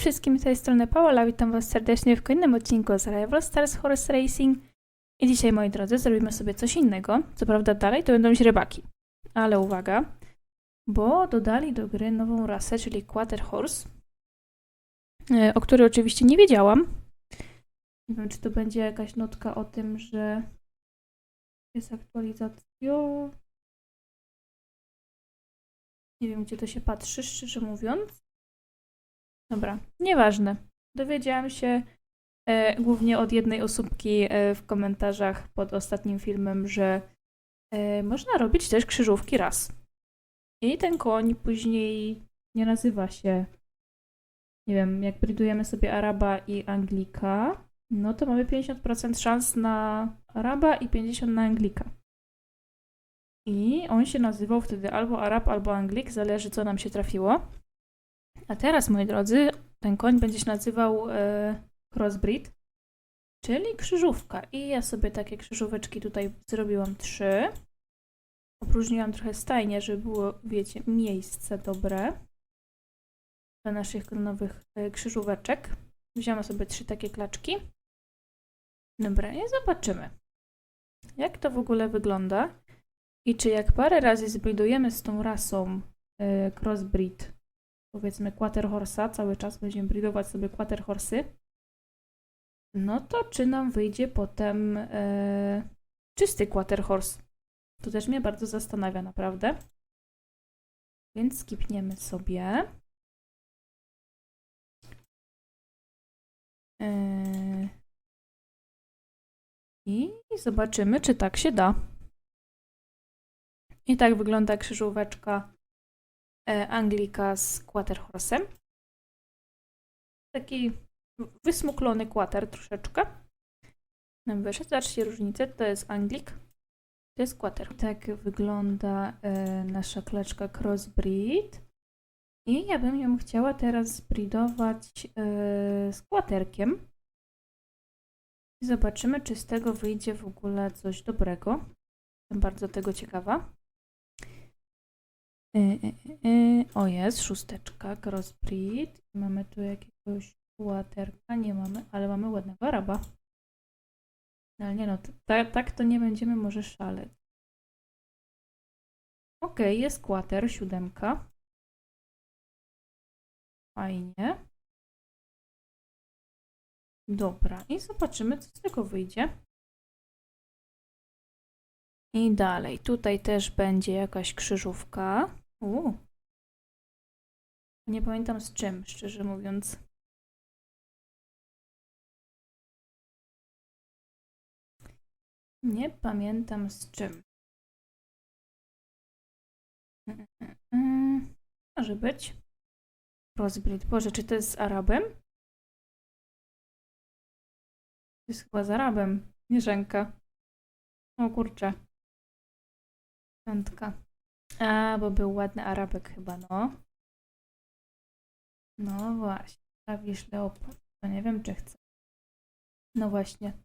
Wszystkim, z tej strony Paola, witam was serdecznie w kolejnym odcinku z Rival Stars Horse Racing. I dzisiaj, moi drodzy, zrobimy sobie coś innego. Co prawda dalej to będą źrebaki. Ale uwaga, bo dodali do gry nową rasę, czyli Quarter Horse, e, o której oczywiście nie wiedziałam. Nie wiem, czy to będzie jakaś notka o tym, że jest aktualizacja. Nie wiem, gdzie to się patrzy, szczerze mówiąc. Dobra, nieważne. Dowiedziałam się e, głównie od jednej osóbki e, w komentarzach pod ostatnim filmem, że e, można robić też krzyżówki raz. I ten koń później nie nazywa się, nie wiem, jak brydujemy sobie Araba i Anglika, no to mamy 50% szans na Araba i 50% na Anglika. I on się nazywał wtedy albo Arab, albo Anglik, zależy co nam się trafiło. A teraz, moi drodzy, ten koń będzie się nazywał e, crossbreed, czyli krzyżówka. I ja sobie takie krzyżóweczki tutaj zrobiłam trzy. Opróżniłam trochę stajnie, żeby było, wiecie, miejsce dobre dla naszych nowych e, krzyżóweczek. Wziąłem sobie trzy takie klaczki. Dobra, i zobaczymy, jak to w ogóle wygląda. I czy jak parę razy zbridujemy z tą rasą e, crossbreed powiedzmy quarter horse'a, cały czas będziemy bridować sobie quarter horsey, no to czy nam wyjdzie potem e, czysty quarter horse? To też mnie bardzo zastanawia naprawdę. Więc skipniemy sobie. E, I zobaczymy, czy tak się da. I tak wygląda krzyżóweczka Anglika z Quarterhorsem. Taki wysmuklony quarter troszeczkę. Nam wyszedł. Zobaczcie różnicę. To jest Anglik. To jest Quarter. Tak wygląda e, nasza klaczka Crossbreed. I ja bym ją chciała teraz zbridować e, z Quarterkiem. I zobaczymy, czy z tego wyjdzie w ogóle coś dobrego. Jestem bardzo tego ciekawa. Y, y, y, O jest, szósteczka, crossbreed. Mamy tu jakiegoś łaterka, nie mamy, ale mamy ładnego araba. Ale nie no, t- ta, tak to nie będziemy może szaleć. Okej, jest kłater, siódemka. Fajnie. Dobra, i zobaczymy, co z tego wyjdzie. I dalej, tutaj też będzie jakaś krzyżówka. Uuu. Nie pamiętam z czym, szczerze mówiąc. Nie pamiętam z czym. Może być. Rozbryt. Boże, czy to jest z Arabem? To jest chyba z Arabem. Nieżenka. O kurczę. Piątka. A, bo był ładny Arabek chyba, no. No właśnie. Prawisz leopard. To nie wiem, czy chcę. No właśnie.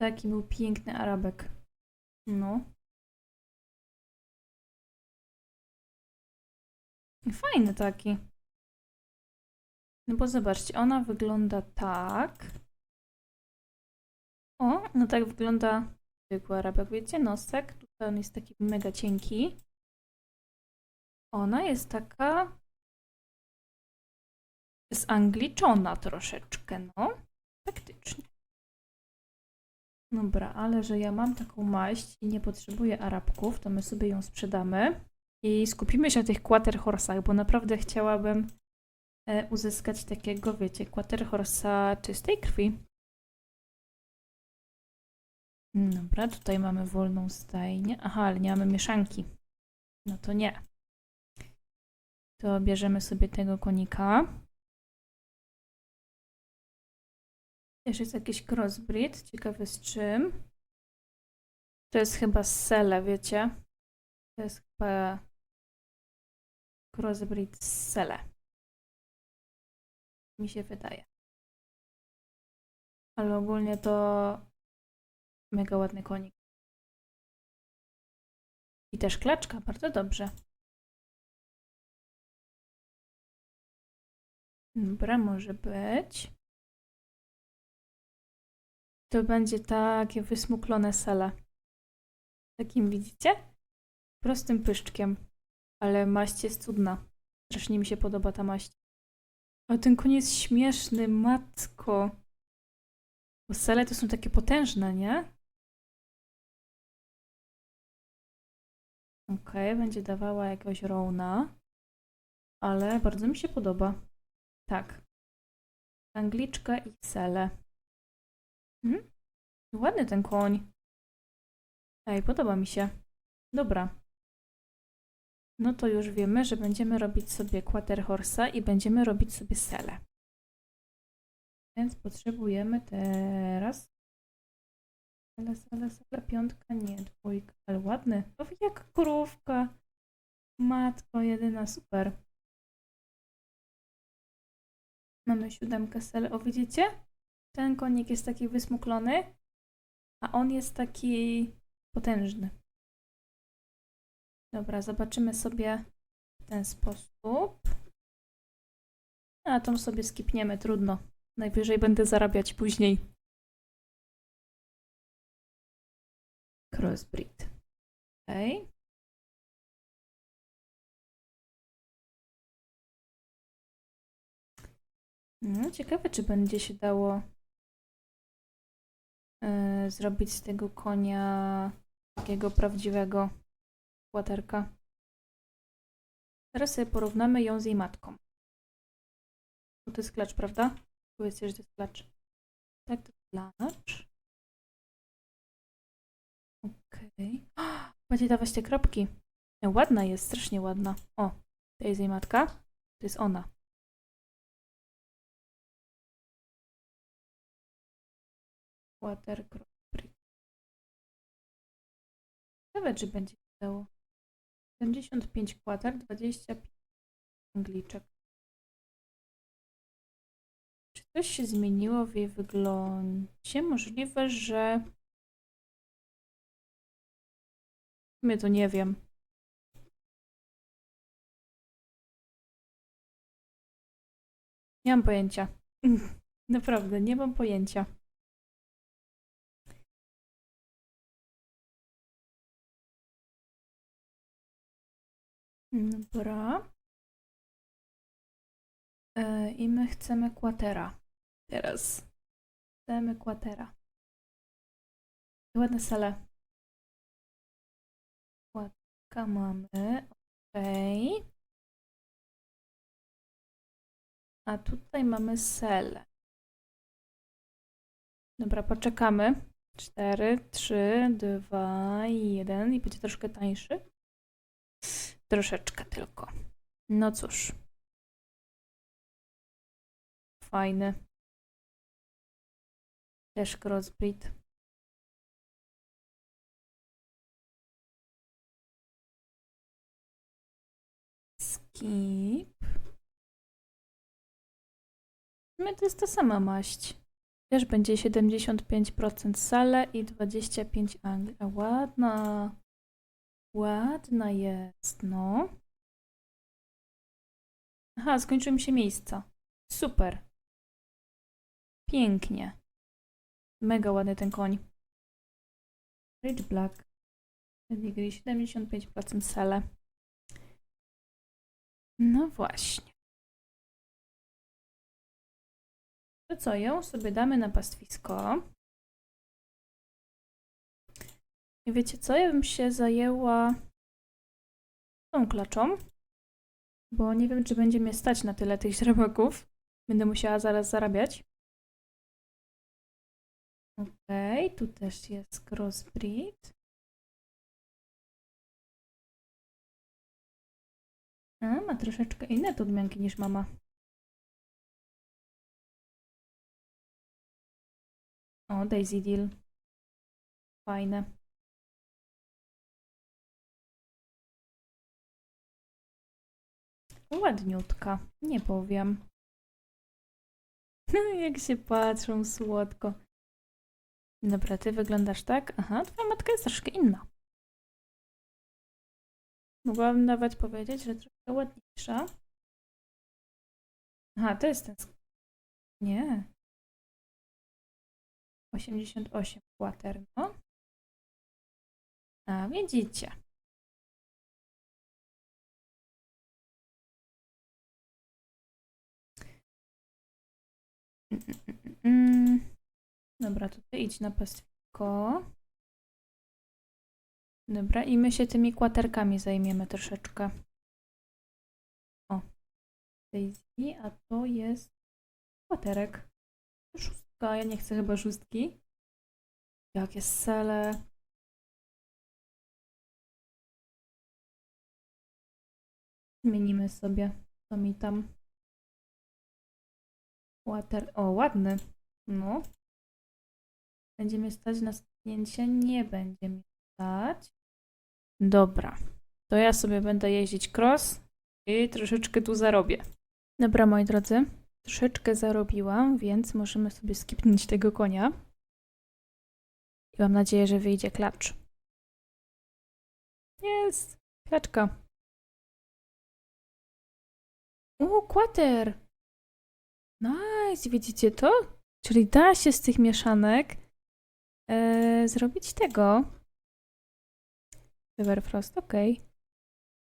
Taki był piękny Arabek. No. Fajny taki. No bo zobaczcie, ona wygląda tak. O, no tak wygląda zwykły Arabek, wiecie, nosek. Tutaj on jest taki mega cienki. Ona jest taka zangliczona troszeczkę, no. Faktycznie. Dobra, ale że ja mam taką maść i nie potrzebuję Arabków, to my sobie ją sprzedamy i skupimy się na tych quarter horse'ach, bo naprawdę chciałabym e, uzyskać takiego, wiecie, quarter horse'a czystej krwi. Dobra, tutaj mamy wolną stajnię. Aha, ale nie mamy mieszanki. No to nie. To bierzemy sobie tego konika. Też jest jakiś crossbreed, ciekawy z czym. To jest chyba Sele, wiecie? To jest chyba crossbreed z Sele. Mi się wydaje. Ale ogólnie to Mega ładny konik. I też klaczka, bardzo dobrze. Dobra, może być. To będzie takie wysmuklone sele. Takim widzicie? Prostym pyszczkiem. Ale maść jest cudna. Strasznie mi się podoba ta maść. Ale ten koń jest śmieszny, matko. Bo sele to są takie potężne, nie? Okej, będzie dawała jakiegoś rona. Ale bardzo mi się podoba. Tak. Angliczka i sele. Mhm. Ładny ten koń. Ej, podoba mi się. Dobra. No to już wiemy, że będziemy robić sobie quarter horse'a i będziemy robić sobie sele. Więc potrzebujemy teraz sele, sele, sele, piątka, nie, dwójka, ale ładny. O, jak krówka. Matko jedyna, super. Mamy siódemkę sele. O, widzicie? Ten konik jest taki wysmuklony, a on jest taki potężny. Dobra, zobaczymy sobie w ten sposób. A tą sobie skipniemy, trudno. Najwyżej będę zarabiać później. Crossbreed. Okej. No, ciekawe, czy będzie się dało e, zrobić z tego konia takiego prawdziwego łaterka. Teraz sobie porównamy ją z jej matką. Bo to jest klacz, prawda? Powiedzcie, że to jest klacz. Tak, to jest klacz. Okej. Będzie dawać te kropki. E, Ładna jest, strasznie ładna. O, to jest jej matka. To jest ona. Water Crossbreed. Ciekawe, czy będzie się dało. 75 kwater, 25 angliczek. Czy coś się zmieniło w jej wyglądzie? Możliwe, że... sumie to nie wiem. Nie mam pojęcia. Naprawdę, nie mam pojęcia. Dobra. E, I my chcemy kwatera. Teraz. Chcemy kwatera. Ładne sale. Kładka mamy. Okej. A tutaj mamy sele. Dobra, poczekamy. 4, 3, 2, 1 i będzie troszkę tańszy. Troszeczkę tylko. No cóż. Fajny. Też crossbreed. Skip. Sumie to jest ta sama maść. Też będzie 75% sale i 25 angli. A ładna. Ładna jest, no. Aha, skończyły mi się miejsca. Super. Pięknie. Mega ładny ten koń. Rich Black. Pedigree 75% sale. No właśnie. To co, ją sobie damy na pastwisko. I wiecie co, ja bym się zajęła tą klaczą, bo nie wiem, czy będzie mnie stać na tyle tych źrebaków. Będę musiała zaraz zarabiać. Okej, tu też jest crossbreed. A, ma troszeczkę inne to odmianki niż mama. O, Daisy Deal. Fajne. Ładniutka, nie powiem. Jak się patrzą słodko. Dobra, ty wyglądasz tak? Aha, twoja matka jest troszkę inna. Mogłabym nawet powiedzieć, że troszkę ładniejsza. Aha, to jest ten. sk- Nie. 88 kwater, no. A widzicie. Mm, mm, mm. Dobra, tutaj idź na pastwiko. Dobra, i my się tymi kwaterkami zajmiemy troszeczkę. O. Daisy, a to jest kwaterek. Szóstka, ja nie chcę chyba szóstki. Jakie sele. Zmienimy sobie, co mi tam. Water. O, ładny. No. Będzie mnie stać na sknięcie? Nie będzie mnie stać. Dobra. To ja sobie będę jeździć cross i troszeczkę tu zarobię. Dobra, moi drodzy. Troszeczkę zarobiłam, więc możemy sobie skipnąć tego konia. I mam nadzieję, że wyjdzie klacz. Jest! Klaczka. U, kwater! Nice, widzicie to? Czyli da się z tych mieszanek e, zrobić tego. Everfrost, ok.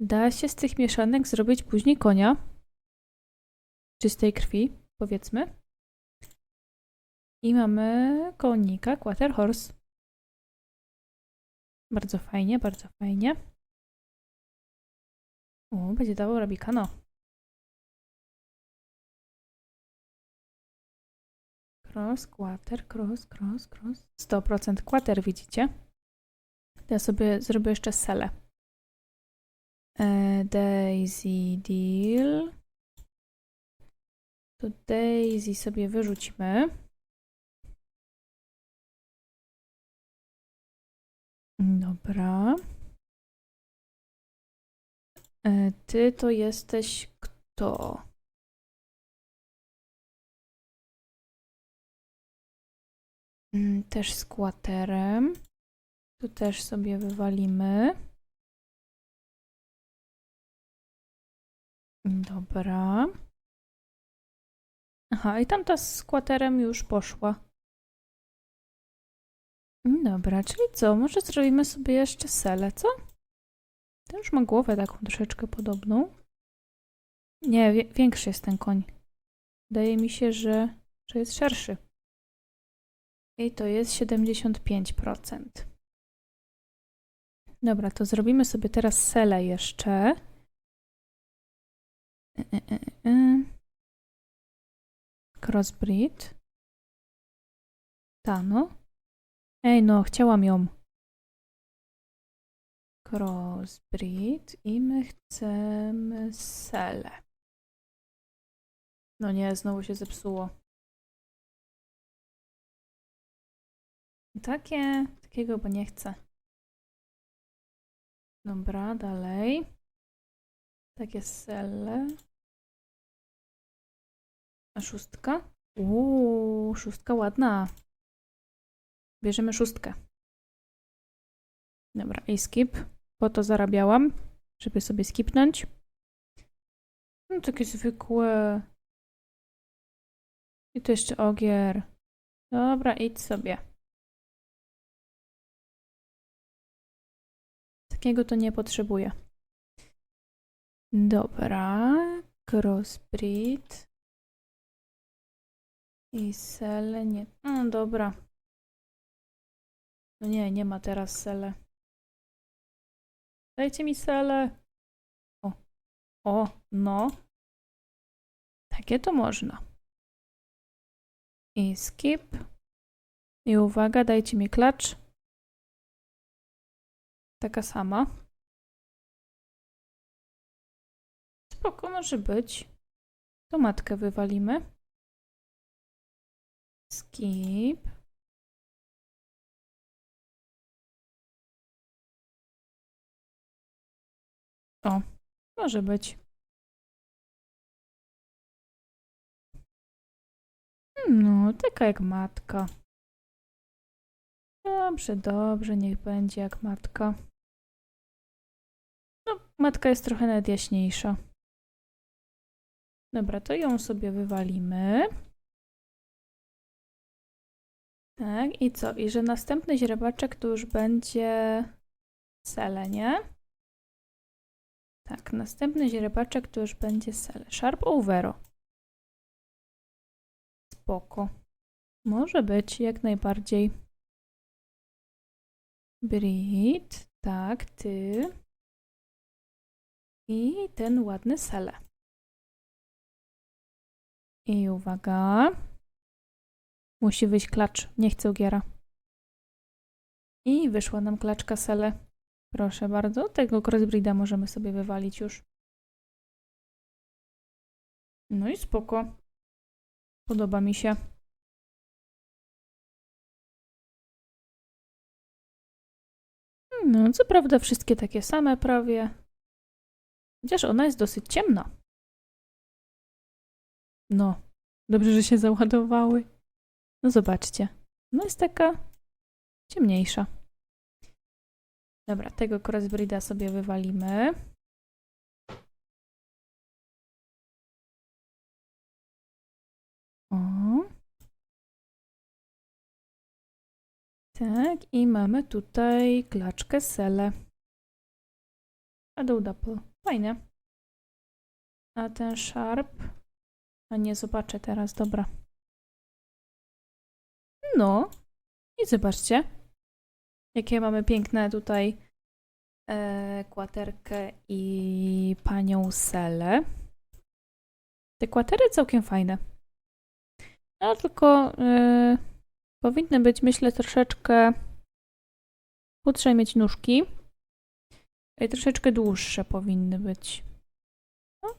Da się z tych mieszanek zrobić później konia. Czystej krwi, powiedzmy. I mamy konika, Quarter Horse. Bardzo fajnie, bardzo fajnie. O, będzie dało rabikano. Cross, quarter, cross, cross, cross. 100% quarter, widzicie? Ja sobie zrobię jeszcze selę. E, Daisy deal. To Daisy sobie wyrzucimy. Dobra. E, Ty to jesteś kto? Mm, Też z kwaterem. Tu też sobie wywalimy. Dobra. Aha, i tamta z kwaterem już poszła. Dobra, czyli co? Może zrobimy sobie jeszcze selę, co? Ten już ma głowę taką troszeczkę podobną. Nie, większy jest ten koń. Wydaje mi się, że, że jest szerszy. I to jest 75%. Dobra, to zrobimy sobie teraz selę jeszcze. Y, y, y. Crossbreed. Ta, no. Ej, no, chciałam ją. Crossbreed i my chcemy selę. No nie, znowu się zepsuło. Takie, takiego, bo nie chcę. Dobra, dalej. Takie selle. A szóstka? Uuu, szóstka ładna. Bierzemy szóstkę. Dobra, i skip. Po to zarabiałam, żeby sobie skipnąć. No takie zwykłe. I tu jeszcze ogier. Dobra, idź sobie. Takiego to nie potrzebuję. Dobra. Crossbreed. I sele nie. No dobra. No nie, nie ma teraz sele. Dajcie mi sele. O. O, no. Takie to można. I skip. I uwaga, dajcie mi klacz. Taka sama. Spoko, może być. To matkę wywalimy. Skip. O, może być. No, taka jak matka. Dobrze, dobrze, niech będzie jak matka. No, matka jest trochę nawet jaśniejsza. Dobra, to ją sobie wywalimy. Tak, i co? I że następny źrebaczek to już będzie sele, nie? Tak, następny źrebaczek to już będzie sele. Sharp overo. Spoko. Może być, jak najbardziej. Brit, tak, ty. I ten ładny sele. I uwaga. Musi wyjść klacz. Nie chcę ugiera. I wyszła nam klaczka sele. Proszę bardzo. Tego crossbreeda możemy sobie wywalić już. No i spoko. Podoba mi się. No, co prawda wszystkie takie same prawie. Chociaż ona jest dosyć ciemna. No, dobrze, że się załadowały. No zobaczcie. No jest taka ciemniejsza. Dobra, tego crossbreeda sobie wywalimy. Tak, i mamy tutaj klaczkę sele. Dół double. Fajnie. A ten sharp? A nie zobaczę teraz, dobra. No. I zobaczcie. Jakie mamy piękne tutaj e, kłaterkę i panią selę. Te kwatery całkiem fajne. No tylko e, powinny być, myślę, troszeczkę. Potrzeba mieć nóżki. I troszeczkę dłuższe powinny być. No.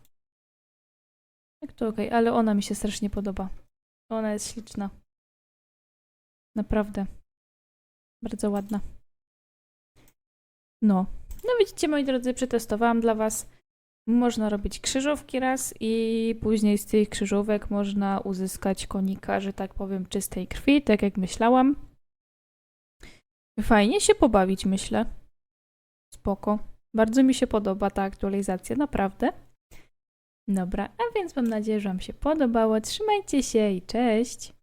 Tak to ok, ale ona mi się strasznie podoba. Ona jest śliczna. Naprawdę. Bardzo ładna. No. No widzicie, moi drodzy, przetestowałam dla Was. Można robić krzyżówki raz i później z tych krzyżówek można uzyskać konika, że tak powiem, czystej krwi, tak jak myślałam. Fajnie się pobawić, myślę. Spoko. Bardzo mi się podoba ta aktualizacja, naprawdę. Dobra, a więc mam nadzieję, że Wam się podobało. Trzymajcie się i cześć!